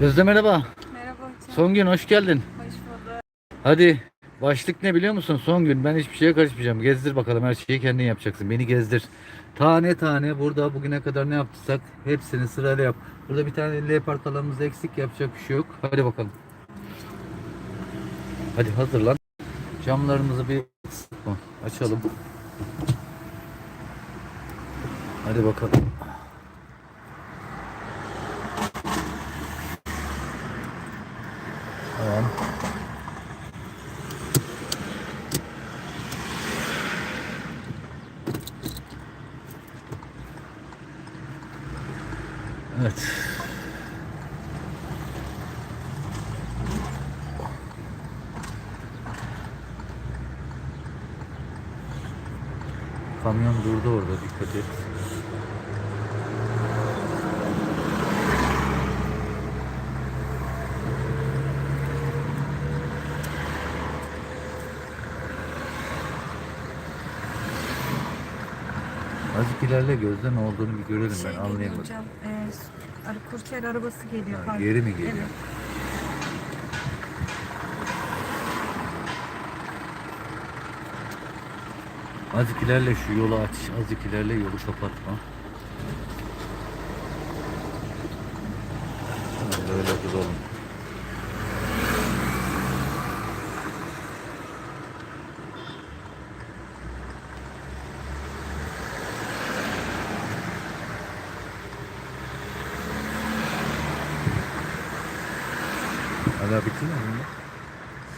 Gözde merhaba. Merhaba hocam. Son gün hoş geldin. Hoş bulduk. Hadi başlık ne biliyor musun? Son gün ben hiçbir şeye karışmayacağım. Gezdir bakalım her şeyi kendin yapacaksın. Beni gezdir. Tane tane burada bugüne kadar ne yaptıysak hepsini sırayla yap. Burada bir tane leopard alanımız eksik yapacak bir şey yok. Hadi bakalım. Hadi hazırlan. Camlarımızı bir sıkma. Açalım. Hadi bakalım. Tamam. Evet. Kamyon durdu orada dikkat et. Azıcık ilerle gözde ne olduğunu bir görelim Şey ben anlayayım. hocam. E, kursiyer arabası geliyor. Ha, geri mi geliyor? Evet. Azıcık ilerle şu yolu aç. Azıcık ilerle yolu kapatma. Böyle duralım. Hala bitti mi? bunlar? Şimdi çıkıyorlar. Çıktılar.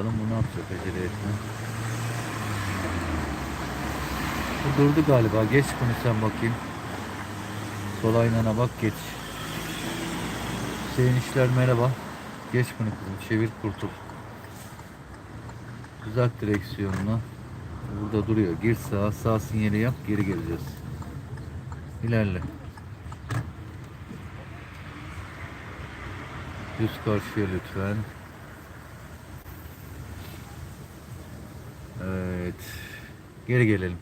Bakalım bu ne yapacak acele etme. Bu durdu galiba. Geç bunu sen bakayım. Sol aynana bak geç. Hüseyin işler merhaba. Geç bunu kızım. Çevir kurtul. Düzelt direksiyonunu. Burada duruyor. Gir sağa. Sağ sinyali yap. Geri geleceğiz. İlerle. Düz karşıya lütfen. Evet. Geri gelelim.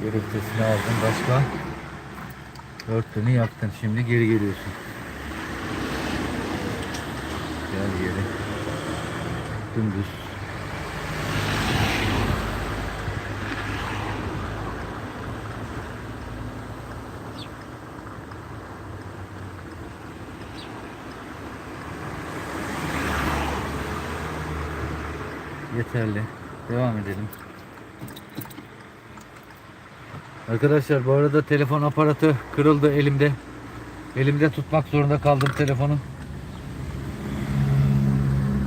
Geri vitesini aldın. Başka? Örtünü yaktın. Şimdi geri geliyorsun. Gel geri. Dümdüz. Yeterli. Devam edelim. Arkadaşlar bu arada telefon aparatı kırıldı elimde. Elimde tutmak zorunda kaldım telefonu.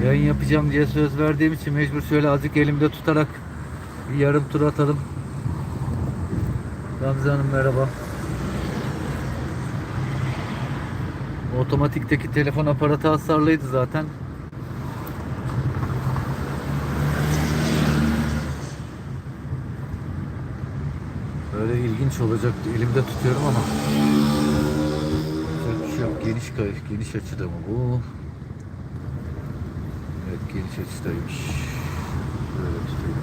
Yayın yapacağım diye söz verdiğim için mecbur şöyle azıcık elimde tutarak bir yarım tur atalım. Gamze Hanım merhaba. Otomatikteki telefon aparatı hasarlıydı zaten. Böyle ilginç olacak. Elimde tutuyorum ama. Yapacak bir şey yok. Geniş kay geniş açıda mı bu? Evet geniş açıdaymış. Böyle tutayım.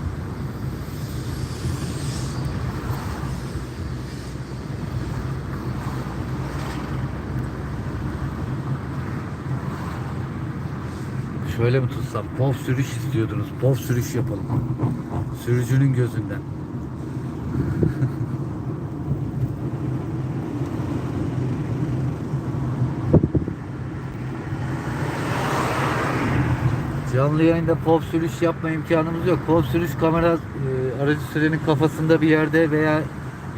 Şöyle mi tutsam? Pov sürüş istiyordunuz. Pov sürüş yapalım. Sürücünün gözünden. Canlı yayında pov sürüş yapma imkanımız yok. Pov sürüş kamera e, aracı sürenin kafasında bir yerde veya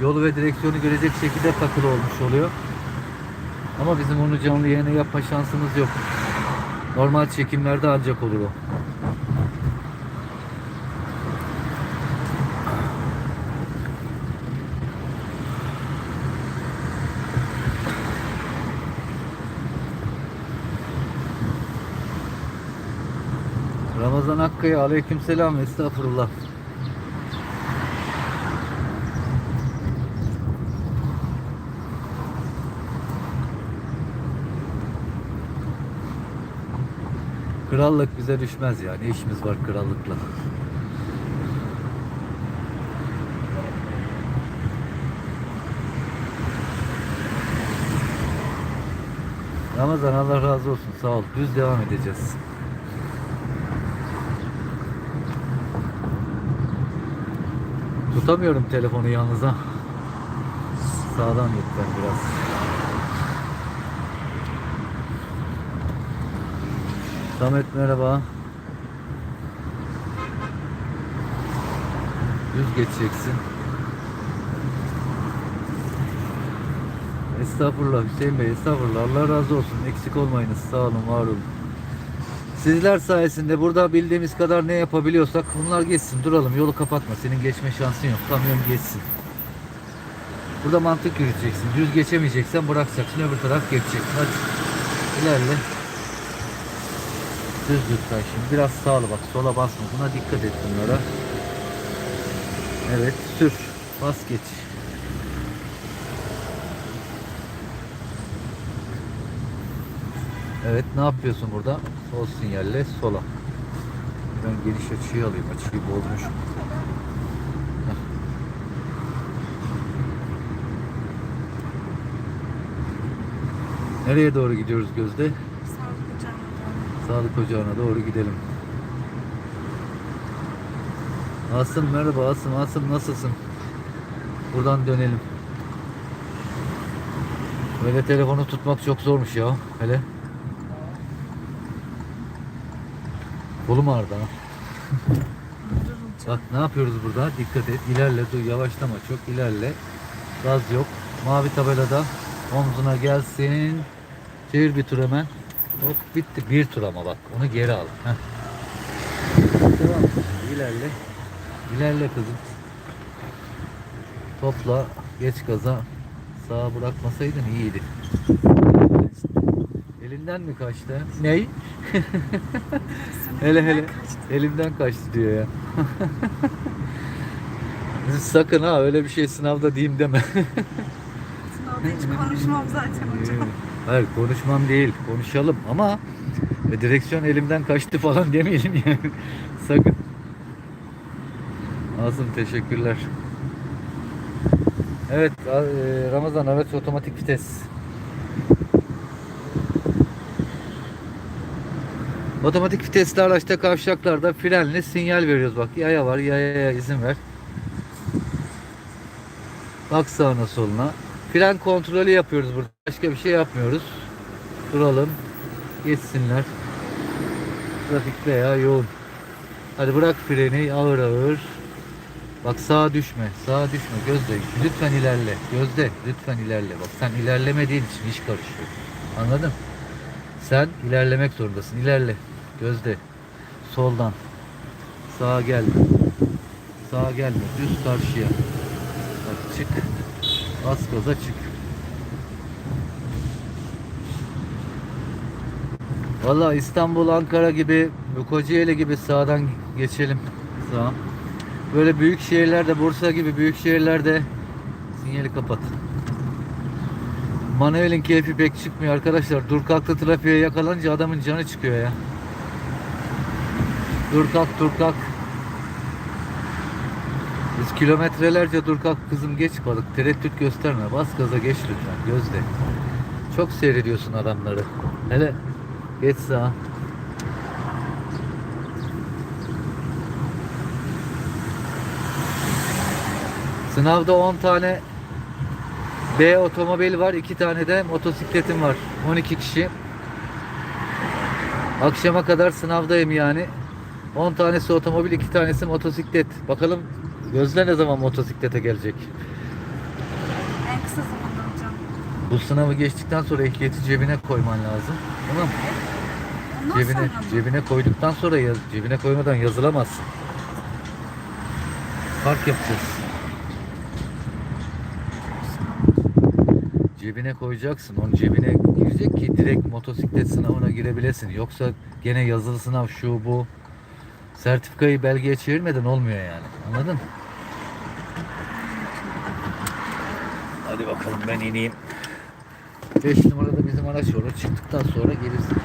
yolu ve direksiyonu görecek şekilde takılı olmuş oluyor. Ama bizim onu canlı yayına yapma şansımız yok. Normal çekimlerde ancak olur o. Ramazan Hakkı'ya aleykümselam estağfurullah. Krallık bize düşmez yani. İşimiz var krallıkla? Ramazan Allah razı olsun. Sağ ol. Düz devam edeceğiz. Tutamıyorum telefonu yalnız ha. Sağdan lütfen biraz. Samet merhaba. Düz geçeceksin. Estağfurullah Hüseyin Bey, estağfurullah. Allah razı olsun. Eksik olmayınız. Sağ olun, var olun. Sizler sayesinde burada bildiğimiz kadar ne yapabiliyorsak bunlar geçsin. Duralım, yolu kapatma. Senin geçme şansın yok. Kamyon geçsin. Burada mantık yürüteceksin. Düz geçemeyeceksen bırakacaksın. Öbür taraf geçecek. Hadi. İlerle. Düz lütfen şimdi. Biraz sağlı bak. Sola basma. Buna dikkat et bunlara. Evet. Sür. Bas geç. Evet. Ne yapıyorsun burada? Sol sinyalle sola. Ben geniş açıyı alayım. Açıyı bozmuşum. Heh. Nereye doğru gidiyoruz Gözde? Sağlık ocağına Sağlık ocağına doğru gidelim. Asım merhaba Asım. Asım nasılsın? Buradan dönelim. Böyle telefonu tutmak çok zormuş ya. Hele. Kolum ağrıdı. Bak ne yapıyoruz burada? Dikkat et. İlerle dur. Yavaşlama çok. ilerle. Gaz yok. Mavi tabelada omzuna gelsin. Çevir bir tur hemen. Hop bitti. Bir tur ama bak. Onu geri al. Heh. Devam. İlerle. İlerle kızım. Topla. Geç gaza. Sağa bırakmasaydın iyiydi. Elinden mi kaçtı? Ney? hele hele. Elimden kaçtı diyor ya. Sakın ha öyle bir şey sınavda diyeyim deme. Sınavda hiç konuşmam zaten hocam. Hayır konuşmam değil konuşalım ama e, direksiyon elimden kaçtı falan demeyelim yani. Sakın. Asım teşekkürler. Evet e, Ramazan araç otomatik vites. Otomatik vitesli araçta kavşaklarda frenle sinyal veriyoruz bak. Yaya var yayaya izin ver. Bak sağına soluna. Fren kontrolü yapıyoruz burada. Başka bir şey yapmıyoruz. Duralım. Geçsinler. Trafik veya yoğun. Hadi bırak freni ağır ağır. Bak sağa düşme. Sağa düşme. Gözde lütfen ilerle. Gözde lütfen ilerle. Bak sen ilerlemediğin için iş karışıyor. Anladın? Sen ilerlemek zorundasın. İlerle. Gözde. Soldan. Sağa gelme. Sağa gelme. Düz karşıya. Bak çık. Bas gaza çık. Valla İstanbul, Ankara gibi, Kocaeli gibi sağdan geçelim. Sağ. Böyle büyük şehirlerde, Bursa gibi büyük şehirlerde sinyali kapat. Manuel'in keyfi pek çıkmıyor arkadaşlar. Dur kalktı trafiğe yakalanınca adamın canı çıkıyor ya. Dur kalk dur kalk. Biz kilometrelerce dur kalk kızım geç kaldık. Tereddüt gösterme. Bas gaza geç lütfen. Gözde. Çok seyrediyorsun adamları. Hele geç sağa. Sınavda 10 tane B otomobil var. 2 tane de motosikletim var. 12 kişi. Akşama kadar sınavdayım yani. 10 tanesi otomobil, 2 tanesi motosiklet. Bakalım Gözde ne zaman motosiklete gelecek? En kısa zamanda hocam. Bu sınavı geçtikten sonra ehliyeti cebine koyman lazım. Tamam mı? Ondan Cebine, sonra mı? cebine koyduktan sonra yaz, cebine koymadan yazılamazsın. Fark yapacağız. Cebine koyacaksın. Onun cebine girecek ki direkt motosiklet sınavına girebilesin. Yoksa gene yazılı sınav şu bu. Sertifikayı belgeye çevirmeden olmuyor yani. Anladın? Hadi bakalım ben ineyim. 5 numarada bizim araç olur. Çıktıktan sonra gelirsin.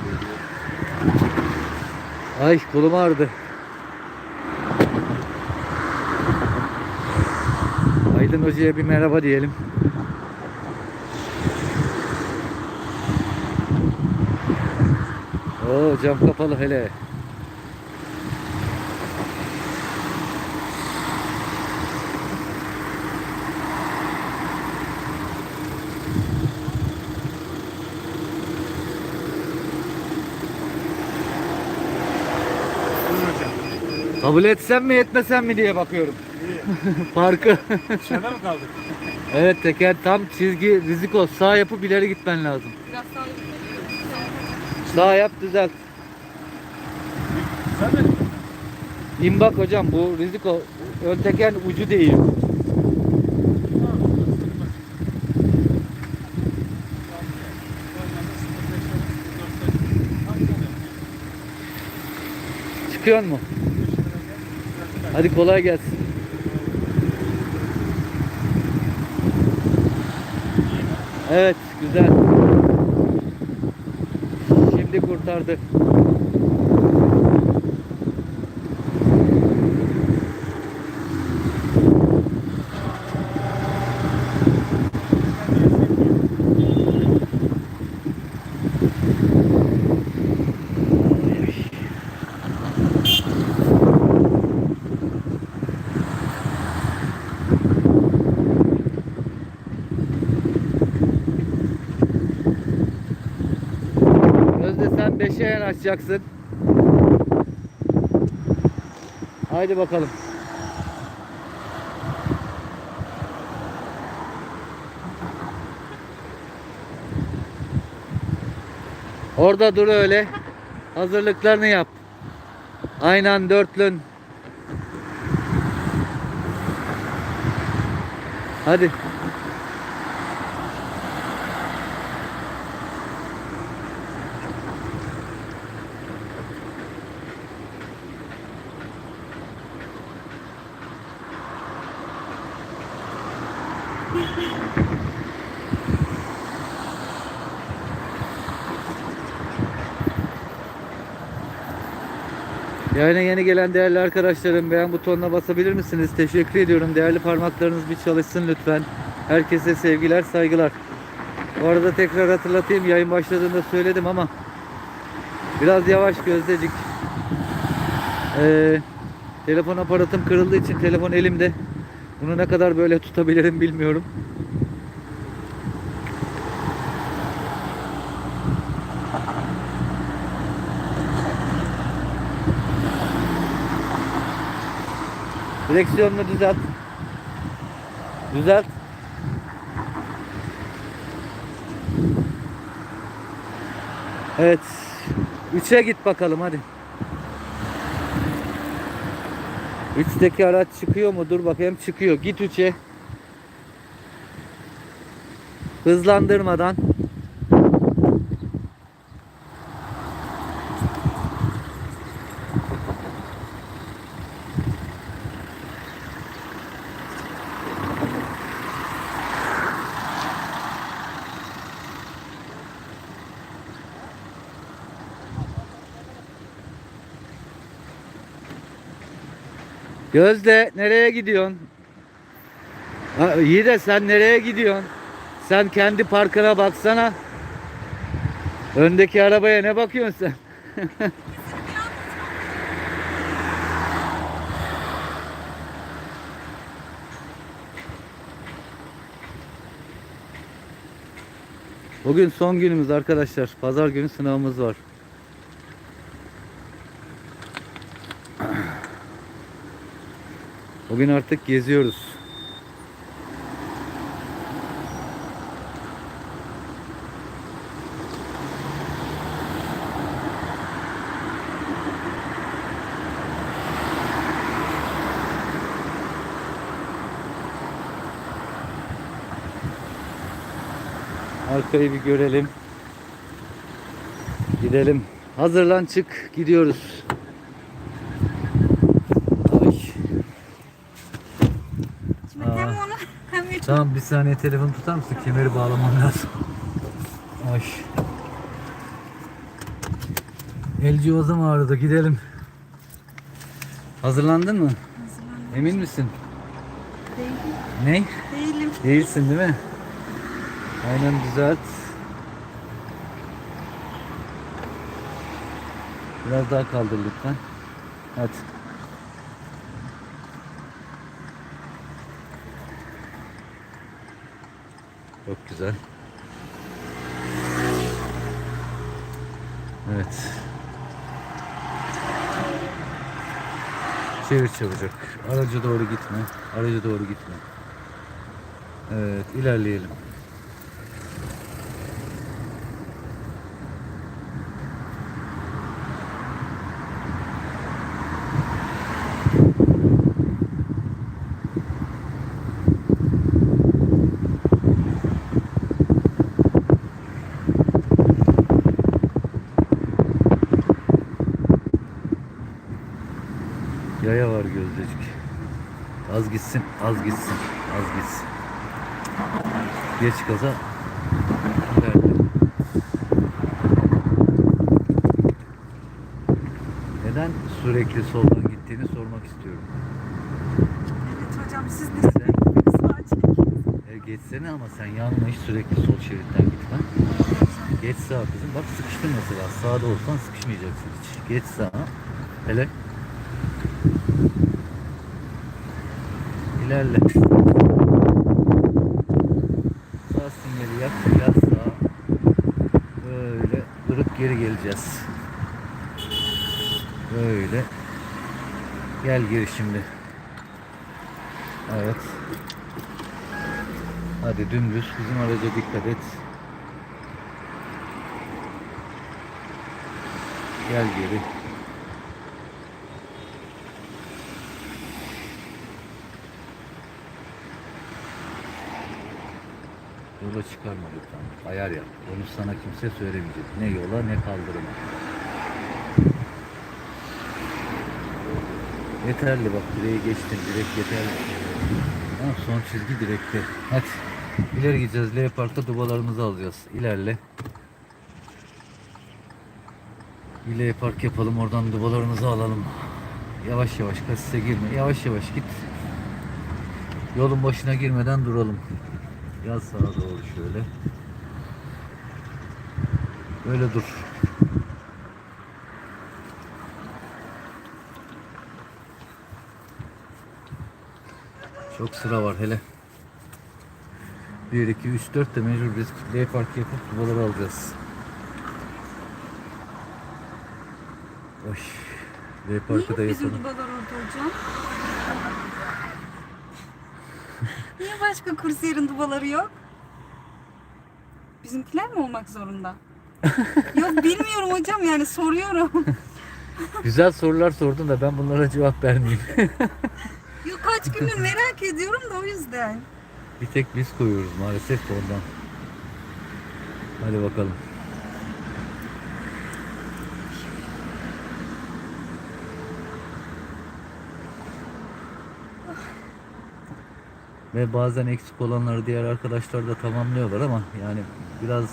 Ay kolum ağrıdı. Aydın Hoca'ya bir merhaba diyelim. Oo cam kapalı hele. Kabul etsem mi etmesem mi diye bakıyorum. İyi. Farkı. Dışarıda mı kaldık? evet teker tam çizgi riziko. Sağ yapıp ileri gitmen lazım. Biraz. Sağ yap düzelt. Sen de İn bak hocam bu riziko ön teker ucu değil. Çıkıyor mu? Hadi kolay gelsin. Evet güzel. Şimdi kurtardı. Sen 5'e yanaşacaksın. Haydi bakalım. Orada dur öyle. Hazırlıklarını yap. Aynen dörtlün. Hadi. Yayına yeni gelen değerli arkadaşlarım beğen butonuna basabilir misiniz? Teşekkür ediyorum. Değerli parmaklarınız bir çalışsın lütfen. Herkese sevgiler, saygılar. Bu arada tekrar hatırlatayım. Yayın başladığında söyledim ama biraz yavaş gözdecik. Ee, telefon aparatım kırıldığı için telefon elimde. Bunu ne kadar böyle tutabilirim bilmiyorum. Direksiyonunu düzelt. Düzelt. Evet. 3'e git bakalım hadi. 3'teki araç çıkıyor mu? Dur bakayım çıkıyor. Git 3'e. Hızlandırmadan. Gözde nereye gidiyorsun? Ha, iyi de sen nereye gidiyorsun? Sen kendi parkına baksana. Öndeki arabaya ne bakıyorsun sen? Bugün son günümüz arkadaşlar. Pazar günü sınavımız var. Bugün artık geziyoruz. Arkayı bir görelim. Gidelim. Hazırlan çık. Gidiyoruz. Ay. Şimdi hem onu hem YouTube. Tamam bir saniye telefonu tutar mısın? Kemeri bağlamam lazım. Ay. El cihazım ağrıdı. Gidelim. Hazırlandın mı? Hazırlandım. Emin misin? Değilim. Ne? Değilim. Değilsin değil mi? Aynen düzelt. Biraz daha kaldır lütfen. Hadi. Çok güzel. Evet. Çevir çabucak. Araca doğru gitme. Araca doğru gitme. Evet, ilerleyelim. Geç gaza. ilerle. Neden sürekli soldan gittiğini sormak istiyorum. Evet hocam siz de sürekli sağa çekin. E, geçsene ama sen yanlış sürekli sol şeritten gitme. Geç sağa kızım. Bak sıkıştın mesela. Sağda olsan sıkışmayacaksın hiç. Geç sağa. Hele. İlerle. Sağ sinyali yap. Yaz sağa. Böyle durup geri geleceğiz. Böyle. Gel geri şimdi. Evet. Hadi dümdüz bizim araca dikkat et. Gel geri. Yola çıkarma lütfen. Ayar yap. Onu sana kimse söylemeyecek. Ne yola ne kaldırıma. Yeterli bak direği geçtin. Direk yeterli. Tamam, son çizgi direkte. Hadi. İleri gideceğiz. L Park'ta dubalarımızı alacağız. İlerle. Bir L Park yapalım. Oradan dubalarımızı alalım. Yavaş yavaş kasise girme. Yavaş yavaş git. Yolun başına girmeden duralım. Yaz sağa doğru şöyle. Böyle dur. Çok sıra var hele. 1, 2, 3, 4 de mecbur biz L park yapıp dubaları alacağız. Oy. L parkı da Niye bizim yapalım. dubalar orada hocam? Niye başka kursiyerin dubaları yok? Bizimkiler mi olmak zorunda? yok bilmiyorum hocam yani soruyorum. Güzel sorular sordun da ben bunlara cevap vermeyeyim. yok kaç gündür merak ediyorum da o yüzden. Bir tek biz koyuyoruz maalesef ondan. Hadi bakalım. Ve bazen eksik olanları diğer arkadaşlar da tamamlıyorlar ama yani biraz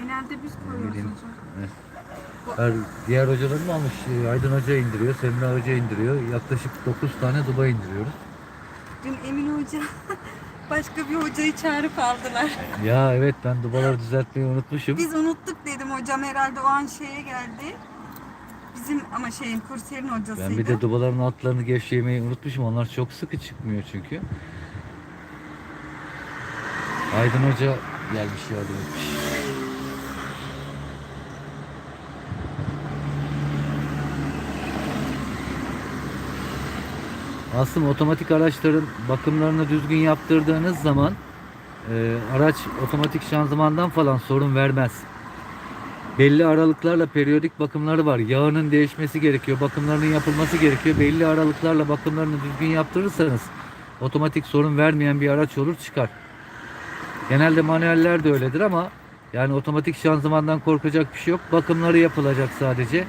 Genelde biz koyuyoruz hocam. her diğer hocaların almış. Ee, Aydın Hoca indiriyor, Semra Hoca indiriyor. Yaklaşık 9 tane duba indiriyoruz. Dün Emin Hoca başka bir hocayı çağırıp aldılar. Ya evet ben dubaları düzeltmeyi unutmuşum. Biz unuttuk dedim hocam herhalde o an şeye geldi. Bizim ama şeyin kursiyerin hocasıydı. Ben bir de dubaların altlarını gevşeyemeyi unutmuşum. Onlar çok sıkı çıkmıyor çünkü. Aydın Hoca gelmiş yardım etmiş. Aslında otomatik araçların bakımlarını düzgün yaptırdığınız zaman e, araç otomatik şanzımandan falan sorun vermez belli aralıklarla periyodik bakımları var. Yağının değişmesi gerekiyor, bakımlarının yapılması gerekiyor. Belli aralıklarla bakımlarını düzgün yaptırırsanız otomatik sorun vermeyen bir araç olur çıkar. Genelde manueller de öyledir ama yani otomatik şanzımandan korkacak bir şey yok. Bakımları yapılacak sadece.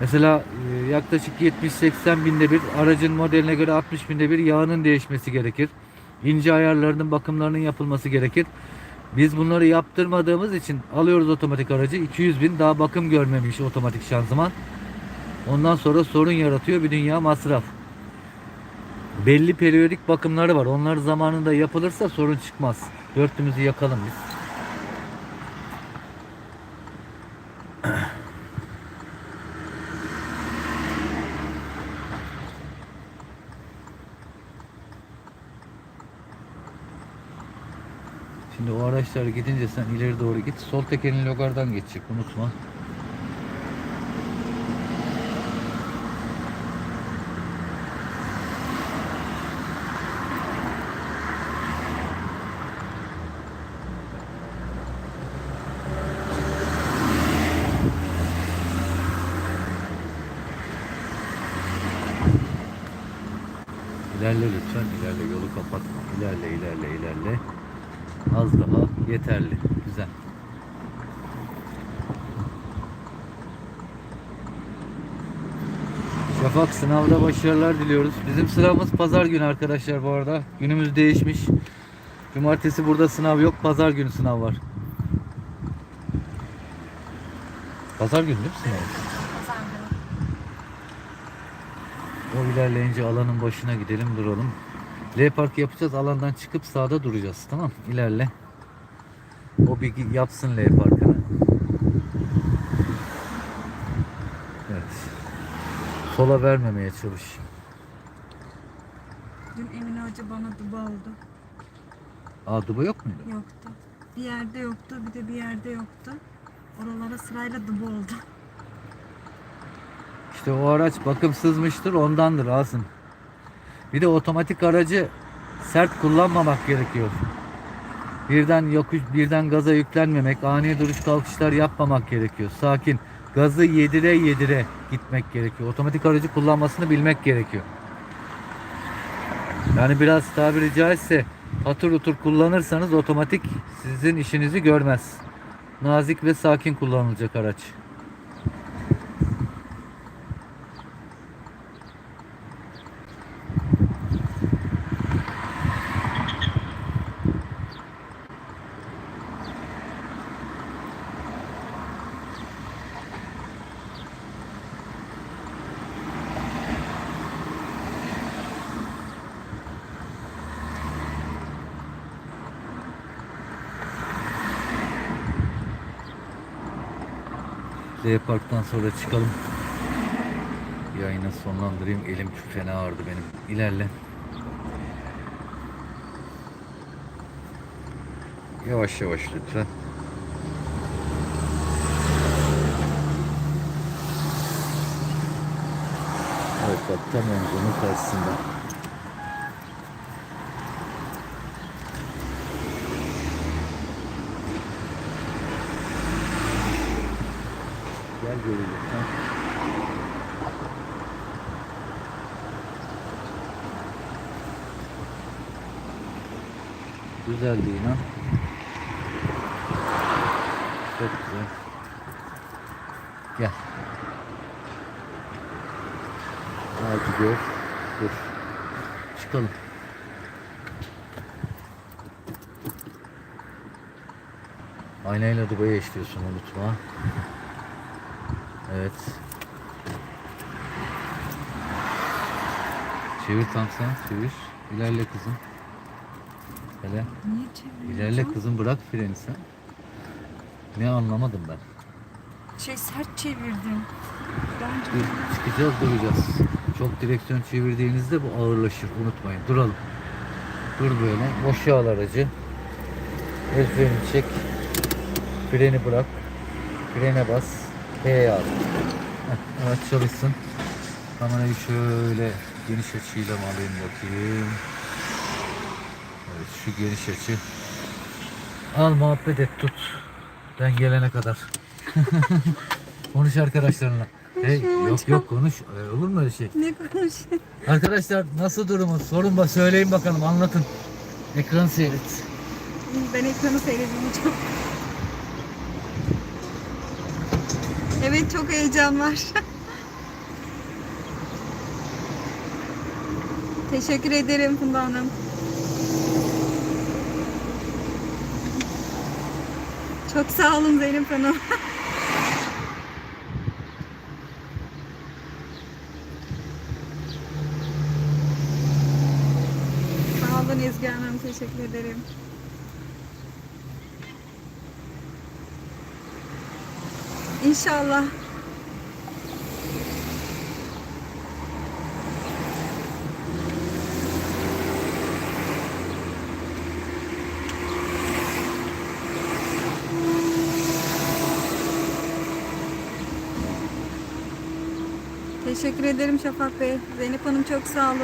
Mesela e, yaklaşık 70-80 binde bir aracın modeline göre 60 binde bir yağının değişmesi gerekir. İnce ayarlarının bakımlarının yapılması gerekir. Biz bunları yaptırmadığımız için alıyoruz otomatik aracı 200 bin daha bakım görmemiş otomatik şanzıman. Ondan sonra sorun yaratıyor bir dünya masraf. Belli periyodik bakımları var. Onlar zamanında yapılırsa sorun çıkmaz. Dörtlümüzü yakalım biz. Şimdi o araçlar gidince sen ileri doğru git. Sol tekerin logardan geçecek unutma. İlerle lütfen, ilerle yolu kapatma. İlerle, ilerle, ilerle. Az daha yeterli. Güzel. Şafak sınavda başarılar diliyoruz. Bizim sıramız pazar günü arkadaşlar bu arada. Günümüz değişmiş. Cumartesi burada sınav yok. Pazar günü sınav var. Pazar günü değil mi sınav? O ilerleyince alanın başına gidelim duralım. L park yapacağız. Alandan çıkıp sağda duracağız. Tamam İlerle. O bir yapsın L parkını. Evet. Sola vermemeye çalış. Dün Emine Hoca bana duba oldu. Aa duba yok muydu? Yoktu. Bir yerde yoktu, bir de bir yerde yoktu. Oralara sırayla duba oldu. İşte o araç bakımsızmıştır ondandır Asım. Bir de otomatik aracı sert kullanmamak gerekiyor. Birden yokuş, birden gaza yüklenmemek, ani duruş kalkışlar yapmamak gerekiyor. Sakin. Gazı yedire yedire gitmek gerekiyor. Otomatik aracı kullanmasını bilmek gerekiyor. Yani biraz tabiri caizse patır otur kullanırsanız otomatik sizin işinizi görmez. Nazik ve sakin kullanılacak araç. Sonra çıkalım. Yayını sonlandırayım. Elim çok fena ağrıdı benim. İlerle. Yavaş yavaş lütfen. Evet bak tam omzunun karşısında. Böyle lütfen. Güzeldi inan. Çok güzel. Gel. Hadi gör. Dur. Çıkalım. Aynayla Dubai'ye işliyorsun unutma. Evet. Çevir tam sen, çevir. İlerle kızım. Hele. Niye çeviriyorsun? İlerle kızım bırak freni sen. Ne anlamadım ben. Şey sert çevirdim. Bence Dur, çıkacağız duracağız. Çok direksiyon çevirdiğinizde bu ağırlaşır unutmayın. Duralım. Dur böyle. Boşa al aracı. El freni çek. Freni bırak. Frene bas. Al. Heh, araç çalışsın. Kamerayı şöyle geniş açıyla mı alayım bakayım. Evet şu geniş açı. Al muhabbet et tut. Ben gelene kadar. Konuş arkadaşlarınla. Hey, yok yok konuş. Ee, olur mu öyle şey? ne konuşuyor? Arkadaşlar nasıl durumu? Sorun bak söyleyin bakalım anlatın. Ekran seyret. Ben ekranı seyrediyorum çok. Evet çok heyecan var. Teşekkür ederim Funda Hanım. Çok sağ olun Zeynep Hanım. sağ olun Ezgi Hanım. Teşekkür ederim. İnşallah. Teşekkür ederim Şafak Bey. Zeynep Hanım çok sağ olun.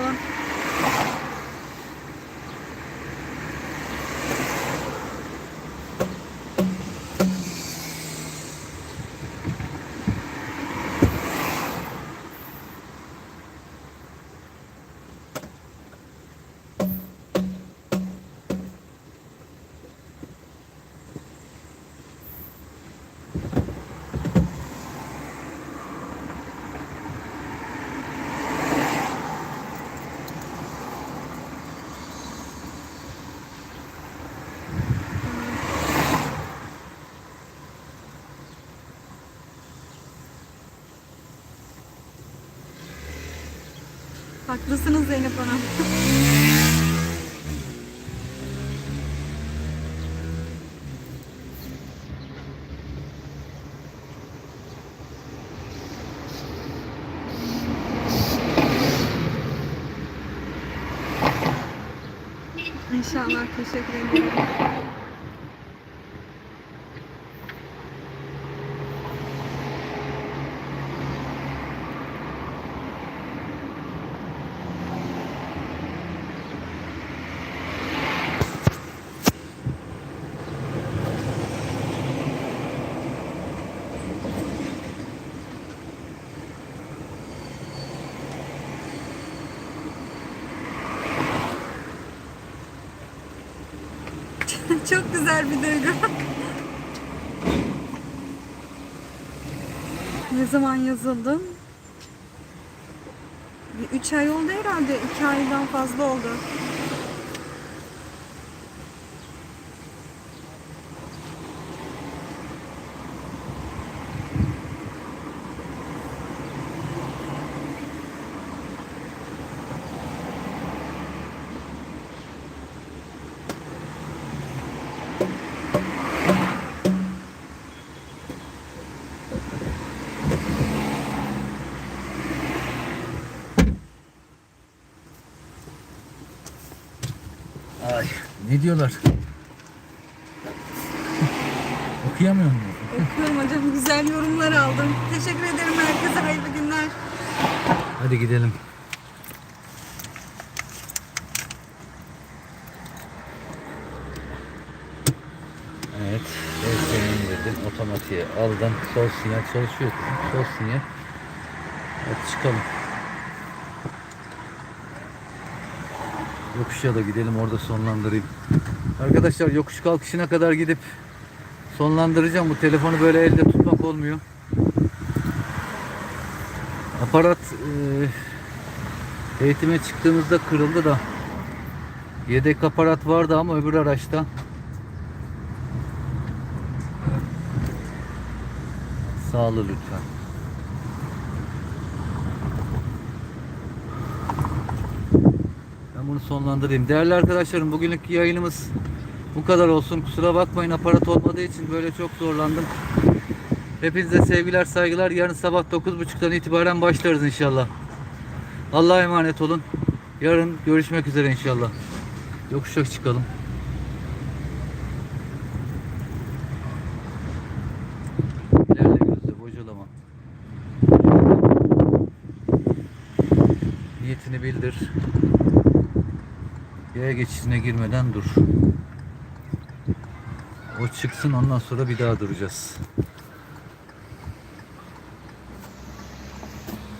Haklısınız Zeynep Hanım. İnşallah teşekkür ederim. Çok güzel bir duygu. ne zaman yazıldım? Bir üç ay oldu herhalde. iki aydan fazla oldu. Ay, ne diyorlar? Okuyamıyor muyum? Okuyorum hocam. Güzel yorumlar aldım. Teşekkür ederim herkese. Hayırlı günler. Hadi gidelim. Evet. DS'yi indirdim. Otomatiğe aldım. Sol sinyal çalışıyor. kızım. Sol sinyal. Hadi çıkalım. Yokuşa da gidelim orada sonlandırayım. Arkadaşlar yokuş kalkışına kadar gidip sonlandıracağım. Bu telefonu böyle elde tutmak olmuyor. Aparat e, eğitime çıktığımızda kırıldı da yedek aparat vardı ama öbür araçta sağlı lütfen. Ben bunu sonlandırayım. Değerli arkadaşlarım bugünlük yayınımız bu kadar olsun. Kusura bakmayın aparat olmadığı için böyle çok zorlandım. Hepinize sevgiler saygılar. Yarın sabah 9.30'dan itibaren başlarız inşallah. Allah'a emanet olun. Yarın görüşmek üzere inşallah. Yokuşa çıkalım. Niyetini bildir. Yaya geçişine girmeden dur. Çıksın ondan sonra bir daha duracağız.